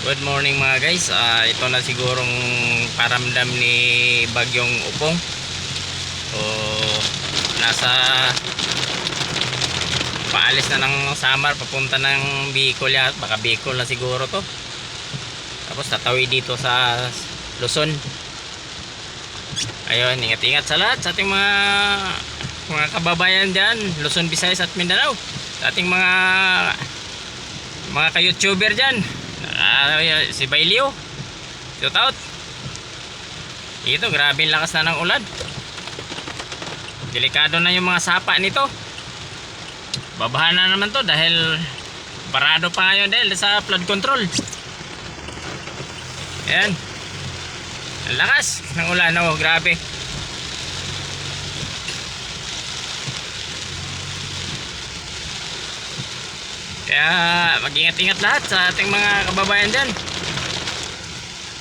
Good morning mga guys. Ah, ito na sigurong paramdam ni Bagyong Upong. So, nasa paalis na ng Samar papunta ng Bicol ya. Baka Bicol na siguro to. Tapos tatawid dito sa Luzon. Ayun, ingat-ingat sa lahat sa ating mga mga kababayan dyan, Luzon, Visayas at Mindanao. Sa ating mga mga ka-YouTuber dyan. Ah, si Bailio. Shout out. Ito, grabe yung lakas na ng ulan. Delikado na yung mga sapa nito. Babahan na naman to dahil parado pa ngayon dahil sa flood control. Ayan. Ang lakas ng ulan. Oh, grabe. Kaya mag-ingat-ingat lahat sa ating mga kababayan dyan.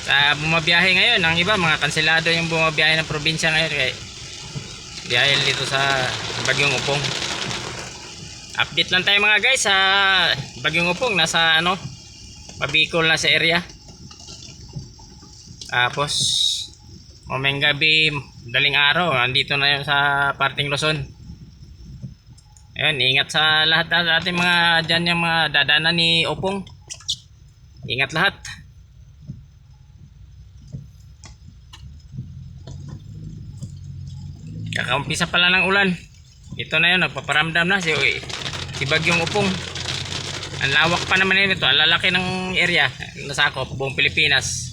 Sa bumabiyahe ngayon, ang iba mga kanselado yung bumabiyahe ng probinsya ngayon kaya biyahe dito sa Bagyong Upong. Update lang tayo mga guys sa Bagyong Upong nasa ano, Mabicol na sa area. Tapos mamayang gabi, daling araw, andito na yun sa parting Luzon. Ayun, ingat sa lahat ng ating mga dyan yung mga dadaanan ni Opong. Ingat lahat. Kakaumpisa pala ng ulan. Ito na yun, nagpaparamdam na si, si Bagyong Upong. Ang lawak pa naman yun ito, ang lalaki ng area, nasakop, buong Pilipinas.